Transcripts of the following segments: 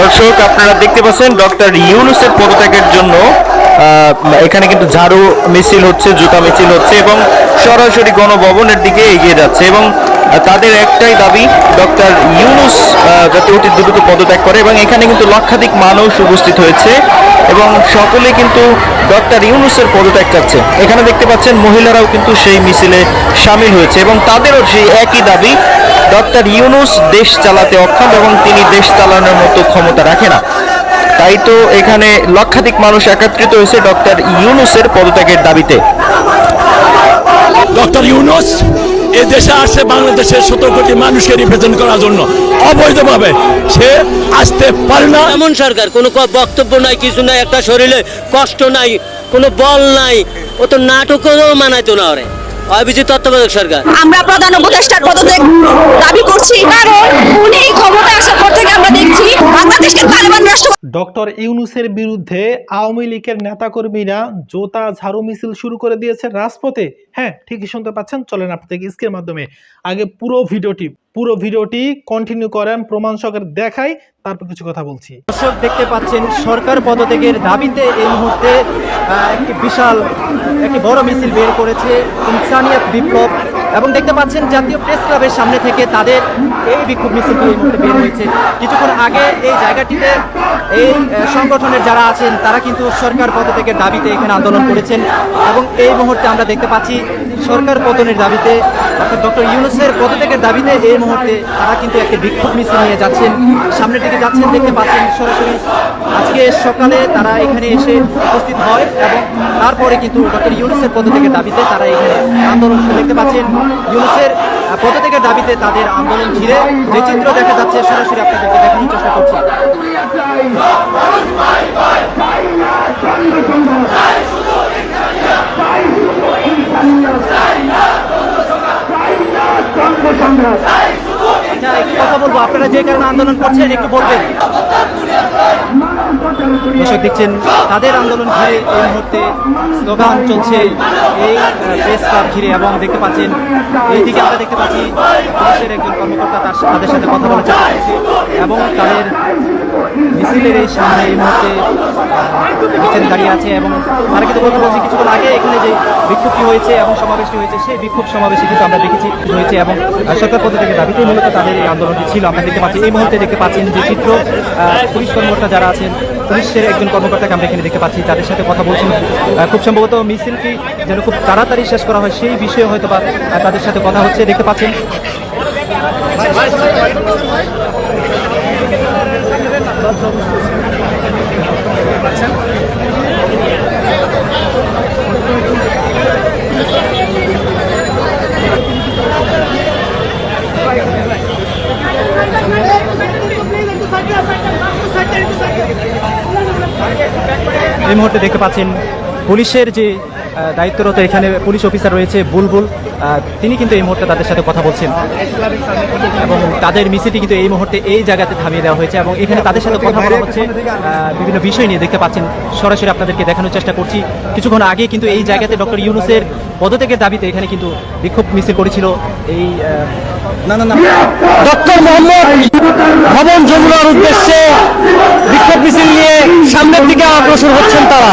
দর্শক, আপনারা দেখতে পাচ্ছেন ডক্টর ইউনুসের পদত্যাগের জন্য এখানে কিন্তু ঝাড়ু মিছিল হচ্ছে, জুতা মিছিল হচ্ছে এবং সরাসরি গণভবনের দিকে এগিয়ে যাচ্ছে এবং তাদের একটাই দাবি, ডক্টর ইউনুস যাতে অতি দ্রুত পদত্যাগ করে এবং এখানে কিন্তু লক্ষাধিক মানুষ উপস্থিত হয়েছে। এবং সকলে কিন্তু ডক্টর ইউনুসের পদত্যাগ চাচ্ছে। এখানে দেখতে পাচ্ছেন মহিলারাও কিন্তু সেই মিছিলে সামিল হয়েছে এবং তাদেরও সেই একই দাবি, ডক্টর ইউনুস দেশ চালাতে অক্ষম এবং তিনি দেশ চালানোর মতো ক্ষমতা রাখে না। তাই তো এখানে লক্ষাধিক মানুষ একত্রিত হয়েছে ডক্টর ইউনুসের পদত্যাগের দাবিতে। ডক্টর ইউনুস এ দেশে আসছে বাংলাদেশের সতেরো কোটি মানুষকে রিপ্রেজেন্ট করার জন্য। অবৈধভাবে সে আসতে পারে না। এমন সরকার কোনো বক্তব্য নাই কিছু নাই একটা শরীরে কষ্ট নাই কোনো বল নাই ও তো নাটকও মানাইতো না ওরে। অভিজিৎ তত্ত্বাবধায়ক সরকার। আমরা প্রধান উপদেষ্টার পদত্যাগ দাবি করছি। কারণ উনি ক্ষমতা আসার পর থেকে আমরা দেখছি বাংলাদেশকে ডক্টর ইউনুসের বিরুদ্ধে আওয়ামী লীগের নেতাকর্মীরা জোতা ঝাড়ু মিছিল শুরু করে দিয়েছে রাজপথে। হ্যাঁ ঠিকই শুনতে পাচ্ছেন, চলেন আপনাদের স্কের মাধ্যমে। আগে পুরো ভিডিওটি পুরো ভিডিওটি কন্টিনিউ করেন, প্রমাণ সহকারে দেখাই, তারপর কিছু কথা বলছি। দর্শক, দেখতে পাচ্ছেন, সরকার পদত্যাগের দাবিতে এই মুহূর্তে একটি বিশাল, একটি বড় মিছিল বের করেছে ইনসানিয়াত বিপ্লব। এবং দেখতে পাচ্ছেন, জাতীয় প্রেস ক্লাবের সামনে থেকে তাদের এই বিক্ষোভ মুহূর্তে বের হয়েছে। কিছুক্ষণ আগে এই জায়গাটিতে এই সংগঠনের যারা আছেন, তারা কিন্তু সরকার পদত্যাগের দাবিতে এখানে আন্দোলন করেছেন এবং এই মুহূর্তে আমরা দেখতে পাচ্ছি সরকার পতনের দাবিতে অর্থাৎ ডক্টর ইউনুসের পদত্যাগের দাবিতে এই মুহূর্তে তারা কিন্তু একটি বিক্ষোভ মিছিল নিয়ে যাচ্ছেন সামনের দিকে যাচ্ছেন দেখতে পাচ্ছেন সরাসরি আজকে সকালে তারা এখানে এসে উপস্থিত হয় এবং তারপরে কিন্তু ডক্টর ইউনুসের পদত্যাগের দাবিতে তারা এখানে আন্দোলন দেখতে পাচ্ছেন ইউনুসের পদত্যাগের দাবিতে তাদের আন্দোলন ঘিরে যে চিত্র দেখা যাচ্ছে সরাসরি আপনাদেরকে দেখানোর চেষ্টা করছি আচ্ছা কথা বলব। আপনারা যে কারণে আন্দোলন করছেন, একটু বলবেন। দর্শক দেখছেন, তাদের আন্দোলন ঘিরে এই মুহূর্তে স্লোগান চলছে এই প্রেস ক্লাব ঘিরে এবং দেখতে পাচ্ছেন, এইদিকে আমরা দেখতে পাচ্ছি পুলিশের একজন কর্মকর্তা তার, তাদের সাথে কথা করছে এবং তাদের মিছিলের এই সামনে এই মুহূর্তে মিছিল দাঁড়িয়ে আছে এবং তারা কিন্তু বলছে কিছুক্ষণ আগে এখানে যে বিক্ষোভটি হয়েছে এবং সমাবেশটি হয়েছে, সেই বিক্ষোভ সমাবেশে কিন্তু আমরা দেখেছি, হয়েছে এবং সরকার পদ থেকে দাবিতে মূলত তাদের এই আন্দোলনটি ছিল। আমরা দেখতে পাচ্ছি, এই মুহূর্তে দেখতে পাচ্ছেন যে চিত্র পুলিশ কর্মকর্তা যারা আছেন, পুলিশের একজন কর্মকর্তাকে আমরা এখানে দেখতে পাচ্ছি, তাদের সাথে কথা বলছি খুব সম্ভবত মিছিলটি যেন খুব তাড়াতাড়ি শেষ করা হয়, সেই বিষয়ে হয়তো বা তাদের সাথে কথা হচ্ছে, দেখতে পাচ্ছেন। এই মুহূর্তে দেখতে পাচ্ছেন পুলিশের যে দায়িত্বরত এখানে পুলিশ অফিসার রয়েছে বুলবুল। তিনি কিন্তু এই মুহূর্তে তাদের সাথে কথা বলছেন। এবং তাদের মিছিলটি কিন্তু এই মুহূর্তে এই জায়গাতে থামিয়ে দেওয়া হয়েছে এবং এখানে তাদের সাথে কথা বলা হচ্ছে। বিভিন্ন বিষয় নিয়ে দেখতে পাচ্ছেন। সরাসরি আপনাদেরকে দেখানোর চেষ্টা করছি। কিছুক্ষণ আগে কিন্তু এই জায়গাতে ডক্টর ইউনুসের পদত্যাগের দাবিতে এখানে কিন্তু বিক্ষোভ মিছিল করেছিল। এই না না না। ডক্টর মোহাম্মদ ভবন যমুনার উদ্দেশ্যে বিক্ষোভ মিছিল নিয়ে সামনের দিকে অগ্রসর হচ্ছেন তারা।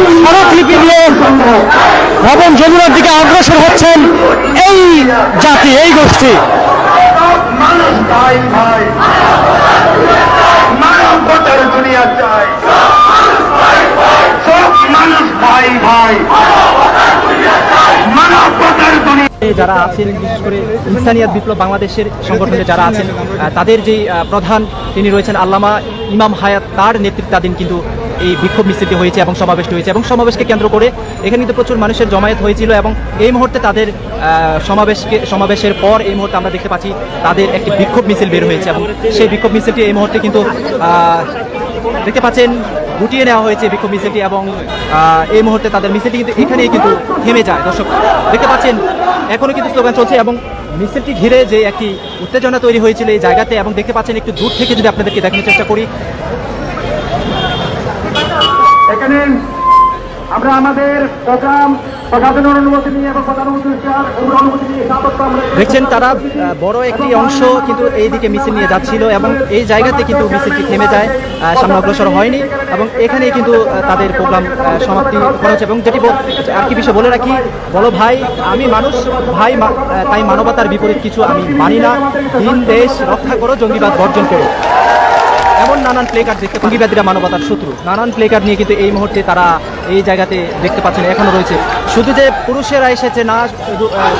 নিয়ে স্মারকলিপি নিয়ে ভবন যমুনার দিকে অগ্রসর হচ্ছেন এই জাতি, এই গোষ্ঠী। যারা আছেন, বিশেষ করে ইনসানিয়াত বিপ্লব বাংলাদেশের সংগঠনে যারা আছেন তাদের যে প্রধান তিনি রয়েছেন আল্লামা ইমাম হায়াত, তার নেতৃত্বাধীন কিন্তু এই বিক্ষোভ মিছিলটি হয়েছে এবং সমাবেশটি হয়েছে এবং সমাবেশকে কেন্দ্র করে এখানে কিন্তু প্রচুর মানুষের জমায়েত হয়েছিল এবং এই মুহূর্তে তাদের সমাবেশকে, সমাবেশের পর এই মুহূর্তে আমরা দেখতে পাচ্ছি তাদের একটি বিক্ষোভ মিছিল বের হয়েছে এবং সেই বিক্ষোভ মিছিলটি এই মুহূর্তে কিন্তু দেখতে পাচ্ছেন গুটিয়ে নেওয়া হয়েছে বিক্ষোভ মিছিলটি এবং এই মুহূর্তে তাদের মিছিলটি কিন্তু এখানেই কিন্তু থেমে যায়। দর্শক, দেখতে পাচ্ছেন এখনও কিন্তু স্লোগান চলছে এবং মিছিলটি ঘিরে যে একটি উত্তেজনা তৈরি হয়েছিল এই জায়গাতে এবং দেখতে পাচ্ছেন একটু দূর থেকে যদি আপনাদেরকে দেখানোর চেষ্টা করি এখানে আমরা আমাদের প্রোগ্রাম দেখছেন, তারা বড় একটি অংশ কিন্তু এই দিকে মিছিল নিয়ে যাচ্ছিল এবং এই জায়গাতে কিন্তু মিছিলটি থেমে যায় সামনে অগ্রসর হয়নি এবং এখানে কিন্তু তাদের প্রোগ্রাম সমাপ্তি করেছে এবং যেটি আর কি বিষয় বলে রাখি, বলো ভাই, আমি মানুষ, ভাই তাই মানবতার বিপরীত কিছু আমি মানি না। দিন দেশ রক্ষা করো, জঙ্গিবাদ বর্জন করো। এমন নানান প্লে কার্ড দেখতে জঙ্গিবাদীরা মানবতার শত্রু। নানান প্লে কার্ড নিয়ে কিন্তু এই মুহূর্তে তারা এই জায়গাতে দেখতে পাচ্ছেন, এখনও রয়েছে। শুধু যে পুরুষেরা এসেছে না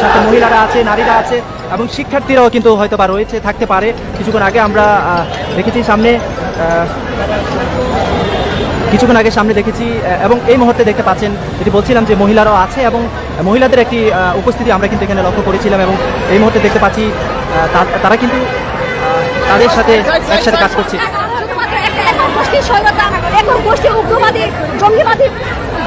সাথে মহিলারা আছে, নারীরা আছে, এবং শিক্ষার্থীরাও কিন্তু হয়তো বা রয়েছে, থাকতে পারে। কিছুক্ষণ আগে আমরা দেখেছি সামনে কিছুক্ষণ আগে সামনে দেখেছি এবং এই মুহূর্তে দেখতে পাচ্ছেন যেটি বলছিলাম যে মহিলারাও আছে এবং মহিলাদের একটি উপস্থিতি আমরা কিন্তু এখানে লক্ষ্য করেছিলাম এবং এই মুহূর্তে দেখতে পাচ্ছি তারা কিন্তু তাদের সাথে একসাথে কাজ করছে। গোষ্ঠীর সৈন্যতা এখন গোষ্ঠী উগ্রবাদী, জঙ্গিবাদী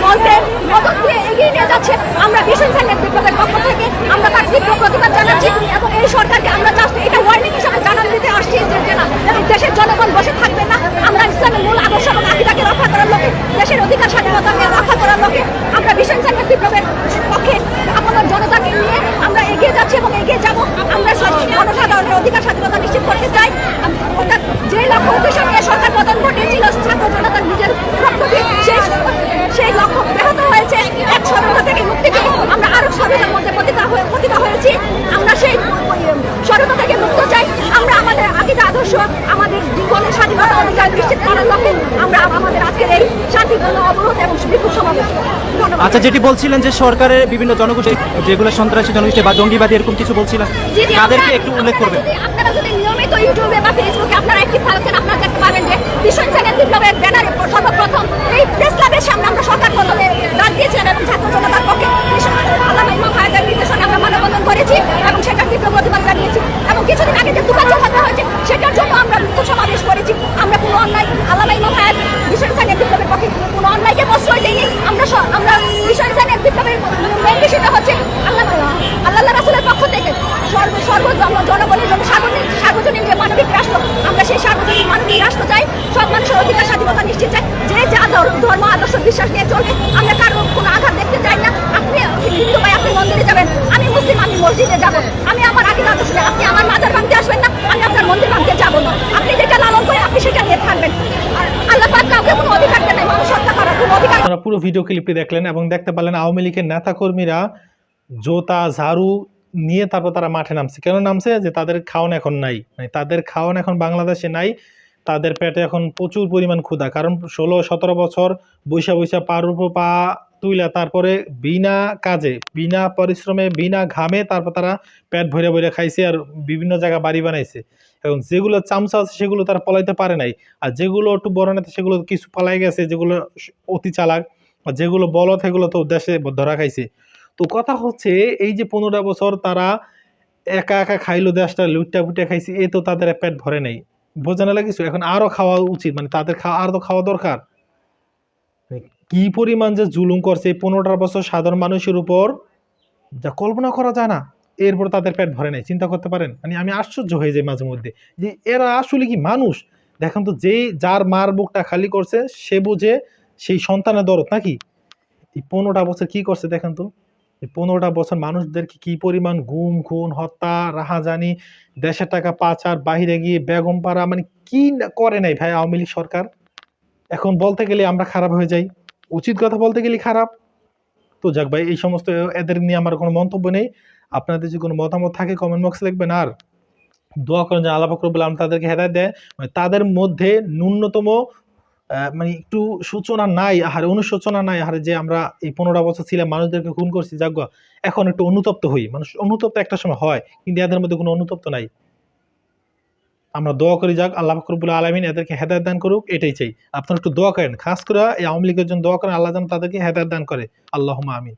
বলতে মদত দিয়ে এগিয়ে নিয়ে যাচ্ছে। আমরা ভীষণ সাইনের বিপ্লবের পক্ষ থেকে আমরা তার তীব্র প্রতিবাদ জানাচ্ছি এবং এই সরকারকে আমরা জাস্ট এটা ওয়ার্নিং হিসাবে জানান দিতে আসছি যে যে না এই দেশের জনগণ বসে থাকবে না আমরা ইসলামের মূল আদর্শ এবং আকিদাকে রক্ষা করার লোকে দেশের অধিকার স্বাধীনতাকে রক্ষা করার লোকে আমরা ভীষণ সাইনের বিপ্লবের পক্ষে আপনার জনতাকে নিয়ে আমরা এগিয়ে যাচ্ছি এবং এগিয়ে যাব আমরা সব- জনসাধারণের অধিকার স্বাধীনতা নিশ্চিত করতে চাই আম- অর্থাৎ যে লক্ষ্য উদ্দেশ্য নিয়ে সরকার পতন ঘটিয়েছিল ছাত্র জনতার নিজের রক্তকে সেই সেই লক্ষ্য ব্যাহত হয়েছে এক স্বরতা থেকে মুক্তি পেয়ে আমরা আরও স্বরতার মধ্যে পতিতা হয়ে পতিত হয়েছি আমরা সেই স্বরতা থেকে মুক্ত চাই আমরা আমাদের আকিদা আদর্শ আমাদের জীবনের স্বাধীনতা অধিকার নিশ্চিত করার লক্ষ্যে আমরা আমাদের আজকের এই শান্তিপূর্ণ অবরোধ এবং বিক্ষোভ সমাবেশ ধন্যবাদ আচ্ছা যেটি বলছিলেন যে সরকারের বিভিন্ন জনগোষ্ঠী যেগুলো সন্ত্রাসী জনগোষ্ঠী বা জঙ্গিবাদী এরকম কিছু বলছিলেন তাদেরকে একটু উল্লেখ করবেন। আপনারা যদি নিয়মিত ইউটিউবে বা ফেসবুকে আপনারা একটি থাকেন আপনারা দেখতে পাবেন যে ভীষণ সেকেন্ড বিপ্লবের ব্যানারে সর্বপ্রথম এই প্রেস ক্লাবের সামনে আমরা সরকার প্রথমে ডাক দিয়েছিলাম এবং ছাত্র জনতার পক্ষে মানুষের নিশ্চিত চাই। যে যা ধর- ধর্ম, আদর্শ, বিশ্বাস নিয়ে চলবে, আমরা কারও কোনো আঘাত দেখতে চাই না। আপনি হিন্দু ভাই, আপনি মন্দিরে যাবেন। আমি মুসলিম, আমি মসজিদে যাব। আমি আমার আগে আদর্শ আপনি আমার মাজার ভাঙতে আসবেন না। আমি আপনার মন্দির ভাঙতে যাব না। আপনি যেটা লালন করে আপনি সেটা নিয়ে থাকবেন। পুরো ভিডিও ক্লিপটি দেখলেন এবং দেখতে পারলেন আওয়ামী লীগের নেতাকর্মীরা জোতা, ঝাড়ু নিয়ে তারপর তারা মাঠে নামছে। কেন নামছে? যে তাদের খাওয়ান এখন নাই। মানে তাদের খাওয়ান এখন বাংলাদেশে নাই। তাদের পেটে এখন প্রচুর পরিমাণ ক্ষুধা। কারণ ষোলো, সতেরো বছর বৈশা বৈশা পার উপর পা তুইলা, তারপরে বিনা কাজে, বিনা পরিশ্রমে, বিনা ঘামে তারপর তারা পেট ভরে ভরে খাইছে আর বিভিন্ন জায়গা বাড়ি বানাইছে। এবং যেগুলো চামচা আছে সেগুলো তারা পলাইতে পারে নাই। আর যেগুলো একটু বড় নেতা, সেগুলো কিছু পালাই গেছে, যেগুলো অতি চালাক। আর যেগুলো বলদ, সেগুলো তো দেশে ধরা খাইছে। তো কথা হচ্ছে, এই যে পনেরো বছর তারা একা একা খাইলো, দেশটা লুটটা ফুটে খাইছে, এ তো তাদের পেট ভরে নাই। বোঝানো লাগিস এখন আরও খাওয়া উচিত মানে তাদের খাওয়া, আর তো খাওয়া দরকার। মানে কি পরিমাণ যে জুলুম করছে এই পনেরোটা বছর সাধারণ মানুষের উপর, যা কল্পনা করা যায় না, এরপর তাদের পেট ভরে নাই, চিন্তা করতে পারেন? মানে আমি আশ্চর্য হয়ে যাই মাঝে মধ্যে, যে এরা আসলে কি মানুষ? দেখেন তো যেই যার মার বুকটা খালি করছে, সে বুঝে সেই সন্তানের দরদ নাকি? এই পনেরোটা বছর কি করছে দেখেন তো? পনেরোটা বছর মানুষদেরকে কি পরিমাণ গুম, খুন, হত্যা, রাহাজানি, দেশের টাকা পাচার, বাহিরে গিয়ে বেগম পাড়া মানে কি করে নাই ভাই আওয়ামী লীগ সরকার? এখন বলতে গেলে আমরা খারাপ হয়ে যাই। উচিত কথা বলতে গেলে খারাপ। তো যাক ভাই, এই সমস্ত এদের নিয়ে আমার কোনো মন্তব্য নেই। আপনাদের যদি কোনো মতামত থাকে কমেন্ট বক্সে লিখবেন। আর দোয়া করেন যে আল্লাহ ফকরবুল আলম তাদেরকে হেদায় দেয়। মানে তাদের মধ্যে ন্যূনতম মানে একটু সূচনা নাই, আহারে অনুশোচনা নাই, আহারে যে আমরা এই পনেরো বছর ছিলাম, মানুষদেরকে খুন করছি, যাক এখন একটু অনুতপ্ত হই। মানুষ অনুতপ্ত একটা সময় হয়, কিন্তু এদের মধ্যে কোনো অনুতপ্ত নাই। আমরা দোয়া করি, যাক আল্লাহ ফকরবুল আলমিন এদেরকে হেদায়ত দান করুক, এটাই চাই। আপনারা একটু দোয়া করেন, খাস করে এই আওয়ামী লীগের জন্য দোয়া করেন, আল্লাহ যেন তাদেরকে হেদায়ত দান করে। আল্লাহ আমিন।